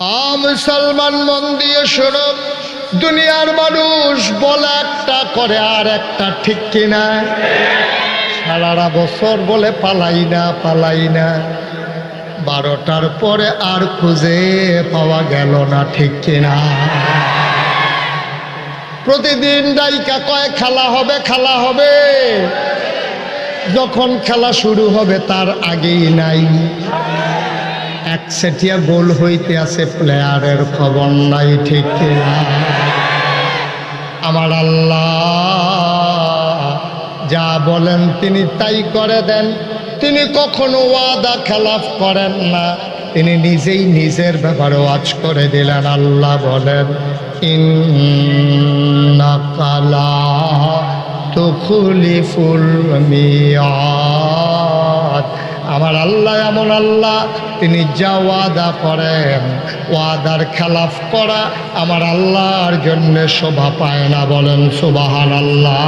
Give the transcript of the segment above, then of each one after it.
আ মুসলমান মন দিয়ে শোনো, দুনিয়ার মানুষ বলে একটা করে, আর একটা ঠিক কিনা? সারাটা বছর বলে পালাই না পালাই না। বারোটার পরে আর খুঁজে পাওয়া গেল না ঠিক কিনা? প্রতিদিন ডাইকা কয়, খেলা হবে খেলা হবে। যখন খেলা শুরু হবে, তার আগেই নাই। এক সেটিয়া গোল হইতে আছে প্লেয়ারের খবর নাই ঠিক আমার আল্লাহ, যা বলেন তিনি তাই করে দেন। তিনি কখনো ওয়াদা খেলাফ করেন না। তিনি নিজেই নিজের ব্যাপারে ওয়াজ করে দিলেন। আল্লাহ বলেন ইন্নাকালা তুখলিফুল মিয়াদ। আমার আল্লাহ এমন আল্লাহ, তিনি যা ওয়াদা করেন, ওয়াদার খেলাফ করা আমার আল্লাহর জন্যে শোভা পায় না বলেন সুবাহান আল্লাহ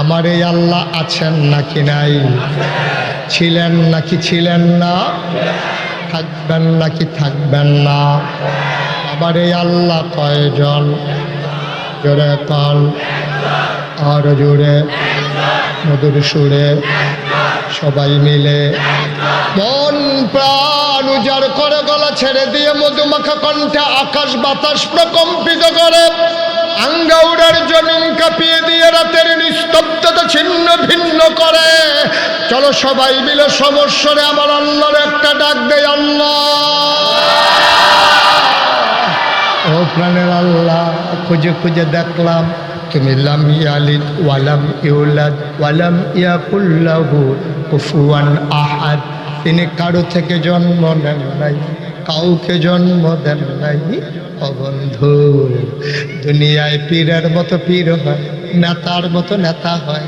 আমার এই আল্লাহ আছেন নাকি নাই? ছিলেন নাকি ছিলেন না? থাকবেন নাকি থাকবেন না? আমার এই আল্লাহ কয়জন? জোরে কল আর জোরে। মধুর সুরে সবাই মিলে মন প্রাণ উজাড় করে গলা ছেড়ে দিয়ে মধুমাখা কণ্ঠে আকাশ বাতাস প্রকম্পিত করে। আঙ্গাউড়ার জমিন কাঁপিয়ে দিয়ে রাতের নিস্তব্ধতা ছিন্ন ভিন্ন করে। চলো সবাই মিলে সমস্যরে আমার আল্লাহর একটা ডাক দেয় আল্লাহ ও প্রাণের আল্লাহ, খুঁজে খুঁজে দেখলাম তুমি লাম ইয়ালিদ ওয়ালাম ইউলাদ ওয়ালাম ইয়াকুল্লাহু কুফুয়ান আহাদ তিনি কারও থেকে জন্ম নেন নাই, কাউকে জন্ম দেন নাই অবন্ধু। দুনিয়ায় পীরের মতো পীর হয়, নেতার মতো নেতা হয়,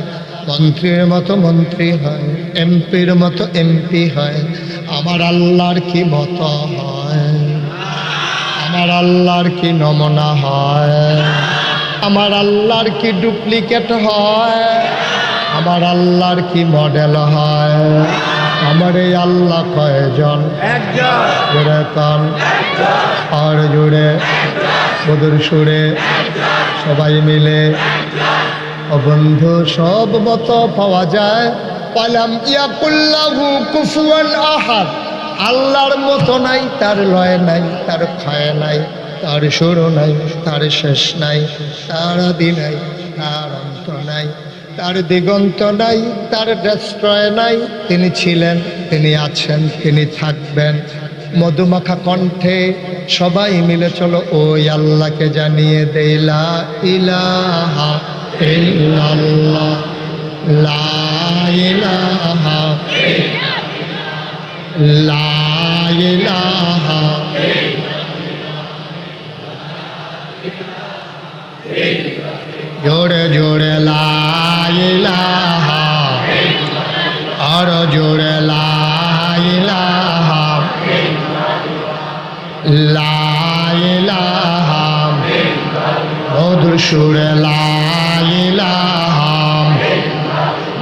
মন্ত্রীর মতো মন্ত্রী হয়, এমপির মতো এমপি হয়। আমার আল্লাহর কি মত হয়? আমার আল্লাহর কি নমুনা হয়? আমার আল্লাহর কি ডুপ্লিকেট হয়? আমার আল্লাহর কি মডেল হয়? আমার এই আল্লাহ কয়জন? কান আর জুড়ে, বদর সুরে সবাই মিলে বন্ধু সব মতো পাওয়া যায়। পালাম ইয়াকুল্লাহু কুফুয়ান আহাদ। আল্লাহর মতো নাই, তার লয় নাই, তার ক্ষয় নাই। তার শুরু নাই, তার শেষ নাই, তার আদি নাই, তার অন্ত নাই, তার দিগন্ত নাই, তার ডেস্ট্রয় নাই। তিনি ছিলেন, তিনি আছেন, তিনি থাকবেন। মধুমাখা কণ্ঠে সবাই মিলে চলো, ওই আল্লাহকে জানিয়ে দেইলা ইলাহা ইল্লাল্লাহ, লা ইলাহা লা ইলাহা জোরে জোরে লা ইলাহা আর জোরে লা ইলাহা লা ইলাহা মধুর সুরে লা ইলাহা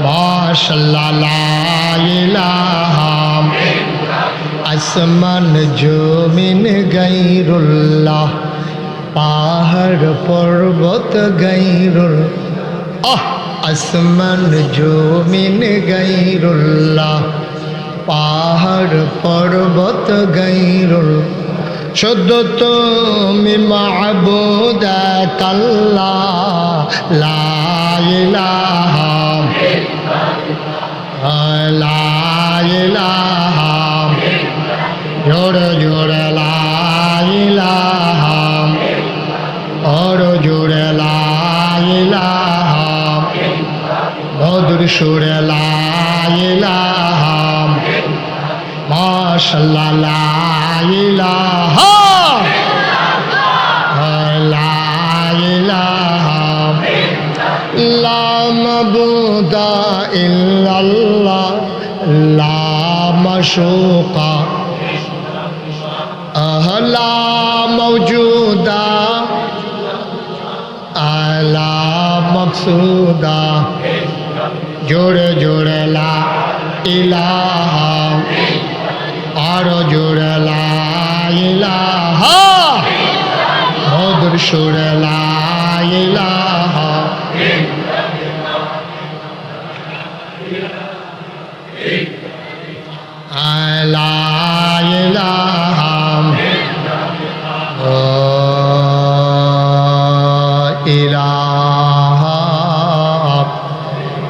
মাশাল্লাহ আসমান জমিন গাইরুল্লাহ। পাহাড় পর্বত গাইরুল, আহ, আসমান জমিন গাইরুল্লাহ। পাহাড় পর্বত গাইরুল শুদ্ধ তুমি মাহবুদ কাল্লা লা माशूका अहला मौजूदा आला मकसूदा जुड़ जुड़ला इलाहा আর জোড়লা ইলাহা মধুর সুরলা ইলা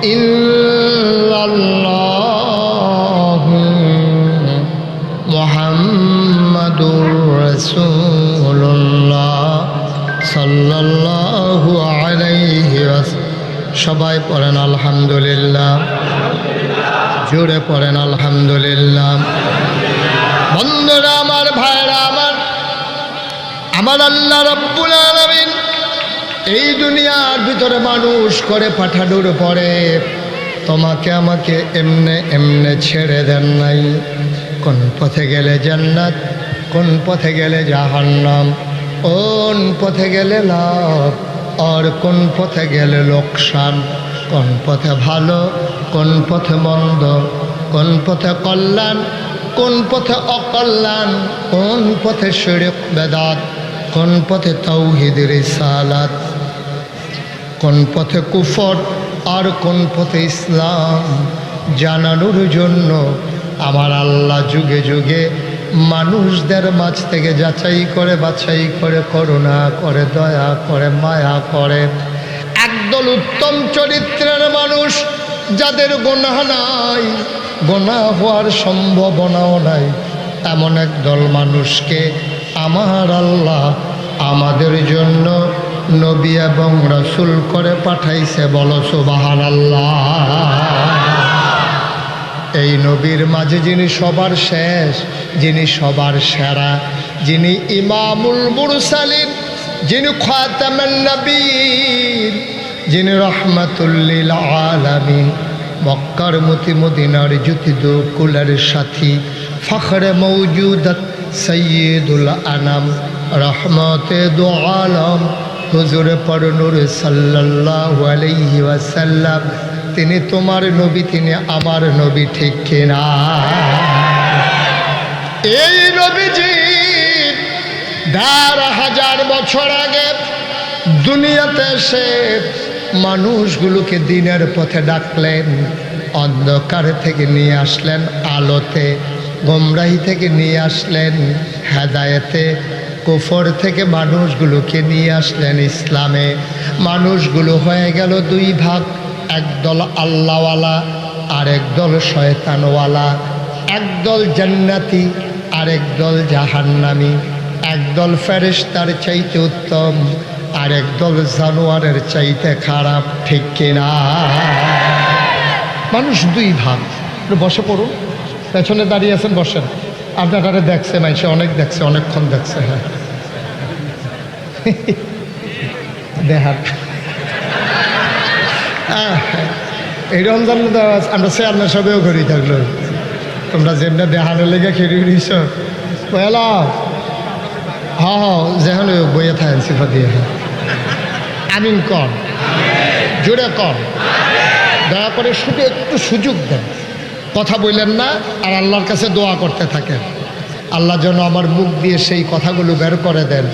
ইল্লাল্লাহ সবাই পড়েন আলহামদুলিল্লাহ। জোরে পড়েন আলহামদুলিল্লাহ। বন্ধুরা, আমার ভাইরা, আমার আমার আল্লাহ রব্বুল আলামিন এই দুনিয়ার ভিতরে মানুষ করে পাঠানোর পরে তোমাকে আমাকে এমনে এমনে ছেড়ে দেন নাই। কোন পথে গেলে জান্নাত, কোন পথে গেলে জাহান্নাম, কোন পথে গেলে লাভ, আর কোন পথে গেলে লোকসান, কোন পথে ভালো, কোন পথে মন্দ, কোন পথে কল্যাণ, কোন পথে অকল্যাণ, কোন পথে শিরক বেদাত। কোন পথে তৌহিদের সালাত কোন পথে কুফর আর কোন পথে ইসলাম জানানোর জন্য আমার আল্লাহ যুগে যুগে মানুষদের মাঝ থেকে যাচাই করে, বাছাই করে, করুণা করে, দয়া করে, মায়া করে। একদল উত্তম চরিত্রের মানুষ যাদের গোনা নাই গোনা হওয়ার সম্ভাবনাও নাই এমন একদল মানুষকে আমার আল্লাহ আমাদের জন্য নবী এবং রসুল করে পাঠাইছে, বলো সুবাহান এই নবীর মাঝে যিনি সবার শেষ, যিনি সবার সেরা, যিনি ইমামুল মুরসালিন, যিনি খাতামান যিনি রহমাতুল্লিল আলামিন, মক্কার মতি মদিনার জ্যোতি কুলের সাথী ফখরে মৌজুদত সৈয়দুল আনাম রহমতে দু আলম হুজুরে পরনুর ওয়াসাল্লাম তিনি তোমার নবী তিনি আমার নবী ঠিক কিনা এই নবীজি দেড় হাজার বছর আগে দুনিয়াতে এসে মানুষগুলোকে দিনের পথে ডাকলেন, অন্ধকার থেকে নিয়ে আসলেন আলোতে। গোমরাহি থেকে নিয়ে আসলেন, হেদায়েতে কুফর থেকে মানুষগুলোকে নিয়ে আসলেন ইসলামে। মানুষগুলো হয়ে গেল দুই ভাগ, একদল আল্লাহওয়ালা আর একদল শয়তানওয়ালা। একদল জান্নাতি আর একদল জাহান্নামি। একদল ফেরেশতার চাইতে উত্তম আর একদল জানোয়ারের চাইতে খারাপ, ঠিক কিনা? মানুষ দুই ভাগ। বসে পড়ুন। পেছনে দাঁড়িয়ে আছেন, বসেন। আপনারা দেখছে মানুষে অনেক দেখছে, অনেকক্ষণ দেখছে হ্যাঁ। দেহার এই রমজান আমরা চেয়ারম্যান সবেও করি থাকল তোমরা যেমনি দেহানের লেগে খেয়ে দিছ পয়লা হ যেখান বইয়ে থাকেন সিফা দিয়ে হ্যাঁ। আমিন কন জোরে কন দয়া করে শুধু একটু সুযোগ দেন। কথা বললেন না আর আল্লাহর কাছে দোয়া করতে থাকেন। আল্লাহ যেন আমার মুখ দিয়ে সেই কথাগুলো বের করে দেন,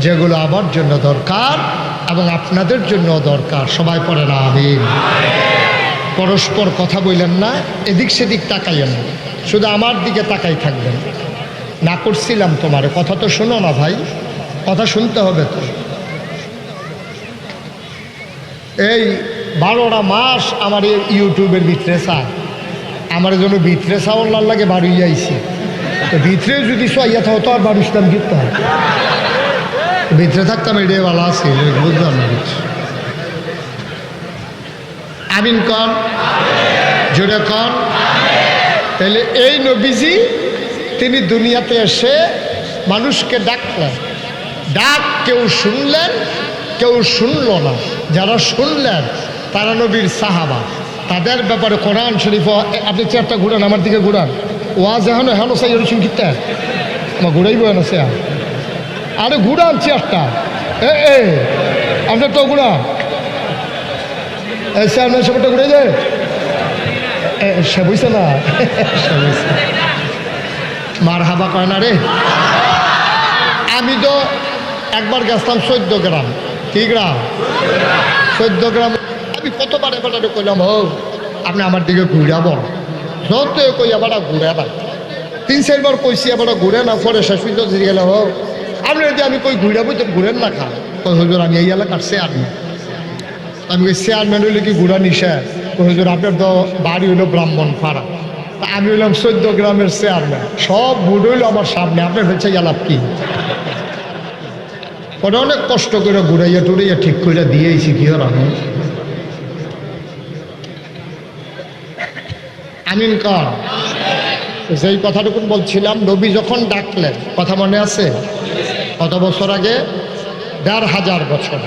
যেগুলো আমার জন্য দরকার এবং আপনাদের জন্য দরকার। সবাই পড়ে না, আমিন। পরস্পর কথা বললেন না, এদিক সেদিক তাকাইয়েন। না শুধু আমার দিকে তাকাই থাকবেন। না করছিলাম তোমার, কথা তো শোনো না ভাই, কথা শুনতে হবে তো। এই বারোটা মাস আমার ইউটিউবের ভিতরে চা আমার জন্য ভিতরে চাওয়ার লাগে, বাড়ি যাইছে তো ভিতরে যদি চাইয়া থাকো তো আর বাড়ি ইসলাম গিরতে হয় ভিতরে থাকতাম এটাই ভালো আছে বুঝলাম না কিছু। আমিন কন? জোরে কন? তাহলে এই নবীজি, তিনি দুনিয়াতে এসে মানুষকে ডাকলেন। ডাক কেউ শুনলেন, কেউ শুনল না। যারা শুনলেন, তারা নবীর সাহাবা। তাদের ব্যাপারে কোরআন শরীফ এ- আপনি চেয়ারটা ঘুরান আমার দিকে ঘুরান। ওয়াজ এখন হেন সাই এরকম কিতা আমার ঘুরাইব হেন সে আরে। ঘুরান চেয়ারটা। এ এ আপনার তো ঘুরান এই চেয়ারম্যান সবাইটা ঘুরে যায় এ, সে বুঝছে না। সে বুঝছে মার হাবা কয় না রে। আমি তো একবার গেছিলাম চোদ্দ গ্রাম। কি গ্রাম? চোদ্দ গ্রাম আমি কতবার এবার কইলাম, ও, আপনি আমার দিকে ঘুরাবো যত কই এবার ঘুরে না তিন চারবার কইছি এবার ঘুরে না পরে শেষ পর্যন্ত গেল ও, আপনি যদি আমি কই ঘুরাবো তো ঘুরেন না খান। কই, হুজুর, আমি এই এলাকার চেয়ারম্যান আমি কই চেয়ারম্যান হইলে কি ঘুরা নিশা কই, হুজুর, আপনার তো বাড়ি হইল ব্রাহ্মণ পাড়া আমি হইলাম চোদ্দ গ্রামের চেয়ারম্যান সব বুট হইল আমার সামনে, আপনার হচ্ছে গেলাম কি? ওটা অনেক কষ্ট করে ঘুরাইয়া টুরাইয়া ঠিক করে দিয়েছি কি আর আমি? আমিন কর? যেই কথাটুকুন বলছিলাম, নবী যখন ডাকলেন, কথা মনে আছে? কত বছর আগে? দেড় হাজার বছর।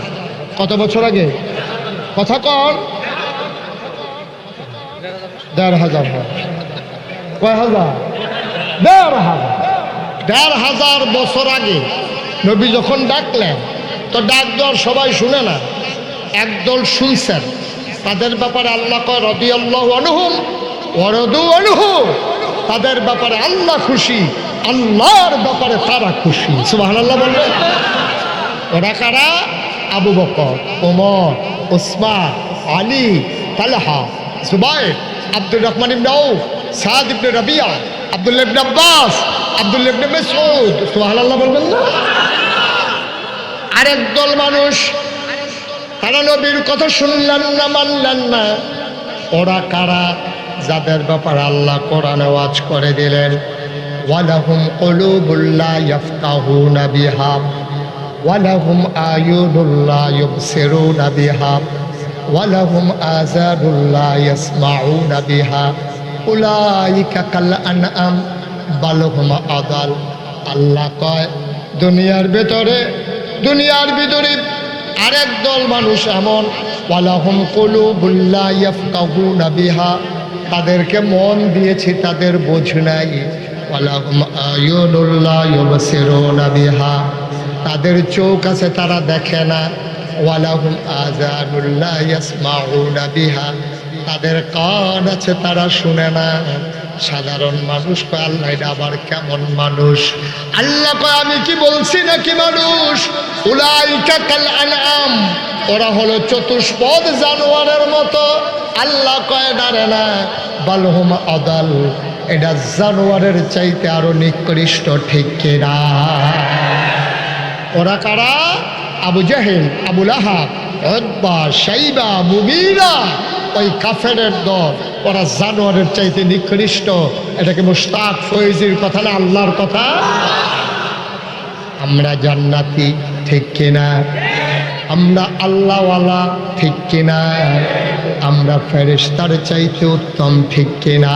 কত বছর আগে? কথা কর। দেড় হাজার। কয় হাজার? দেড় হাজার। দেড় হাজার বছর আগে নবী যখন ডাকলেন, তো ডাক দেওয়ার সবাই শুনে না, একদল শুনছেন। তাদের ব্যাপারে আল্লাহ কয় রদি আল্লাহ অনুহুম তাদের ব্যাপারে আল্লাহ খুশি, আল্লাহর ব্যাপারে তারা খুশি। সুবাহ বলবেন ওরা কারা? Abu Bakr, Omar, Osman, Ali, Talha Zubair Abdur Rahman ইবনে আউফ, সাদ ইবনে রবিয়া, আব্দুল্লাহ ইবনে আব্বাস, আব্দুল্লাহ ইবনে মাসউদ। সুবহানাল্লাহ বলবেন না? আরেক দল মানুষ। তারা নবীর কথা শুনলেন না, মানলেন না। ওরা কারা? যাদের ব্যাপারে আল্লাহ কোরআনে ওয়াজ করে দিলেন, ওয়ালাহুম কলুবুল্লা ইয়াফকাহুনা বিহা, ওয়ালাহুম আয়ুনুল্লা ইউবসিরুনা বিহা, ওয়ালাহুম আযানুল্লা ইয়াসমাউনা বিহা, উলাইকা কাল আনআম, বালহুম আদাল। আল্লাহ কয়, দুনিয়ার ভেতরে, দুনিয়ার ভিতরে আরেক দল মানুষ এমন, ওয়ালাহুম কলুবুল্লা ইয়াফকাহুনা বিহা তাদেরকে মন দিয়েছি, তাদের বোঝ নাই। তাদের চোখ আছে, তারা দেখে না। আজানুল্লাহ তাদের কান আছে, তারা শুনে না। সাধারণ মানুষ আল্লাহ আবার কেমন মানুষ? আল্লাহ আমি কি বলছি নাকি মানুষ? ওরা হলো চতুষ্পদ জানোয়ারের মতো। আল্লাহ কয় ডারে না, বালহুম আদাল। এটা জানোয়ারের চাইতে আরও নিকৃষ্ট, ঠিক কিনা ওরা কারা? আবু জাহেল আবুল আহাব অদ্বা সাইবা মুবিরা ওই কাফেরের দল। ওরা জানোয়ারের চাইতে নিকৃষ্ট। এটাকে মুস্তাক ফয়েজির কথা না আল্লাহর কথা? আমরা জান্নাতি, ঠিক কিনা আমরা আল্লাহওয়ালা ঠিক কিনা? আমরা ফেরেস্তার চাইতে উত্তম ঠিক কিনা?